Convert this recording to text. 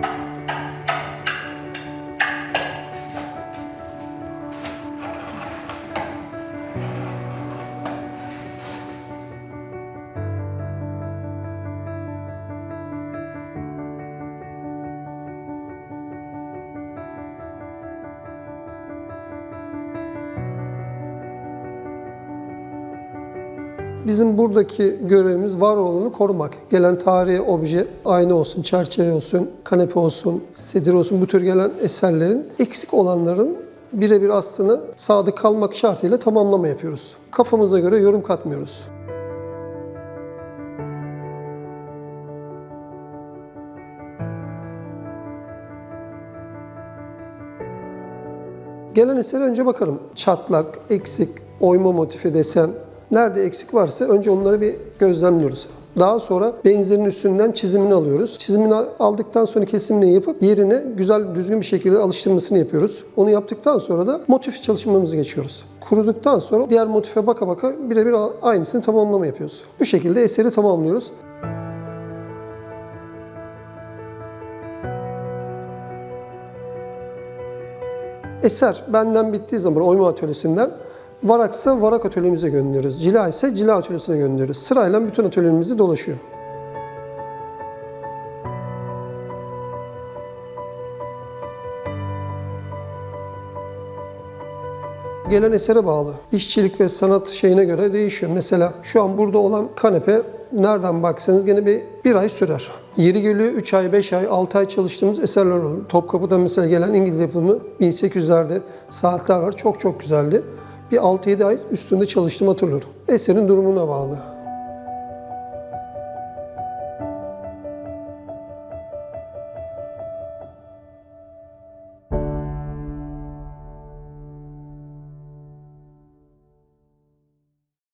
Thank you. Bizim buradaki görevimiz var olanı korumak. Gelen tarihi obje aynı olsun, çerçeve olsun, kanepe olsun, sedir olsun bu tür gelen eserlerin eksik olanların birebir aslını sadık kalmak şartıyla tamamlama yapıyoruz. Kafamıza göre yorum katmıyoruz. Gelen esere önce bakarım. Çatlak, eksik, oyma motifi desen, nerede eksik varsa önce onları bir gözlemliyoruz. Daha sonra benzerin üstünden çizimini alıyoruz. Çizimini aldıktan sonra kesimini yapıp yerine güzel, düzgün bir şekilde alıştırmasını yapıyoruz. Onu yaptıktan sonra da motif çalışmamızı geçiyoruz. Kuruduktan sonra diğer motife baka baka birebir aynısını tamamlama yapıyoruz. Bu şekilde eseri tamamlıyoruz. Eser benden bittiği zaman oyma atölyesinden varaksa varak atölyemize gönderiyoruz. Cila ise cila atölyesine gönderiyoruz. Sırayla bütün atölyemizi dolaşıyor. Gelen esere bağlı. İşçilik ve sanat şeyine göre değişiyor. Mesela şu an burada olan kanepe nereden baksanız gene bir, bir ay sürer. Yeri geliyor 3 ay, 5 ay, 6 ay çalıştığımız eserler olur. Topkapı'da mesela gelen İngiliz yapımı 1800'lerde saatler var. Çok çok güzeldi. Bir 6-7 ay üstünde çalıştım hatırlıyorum. Eserin durumuna bağlı.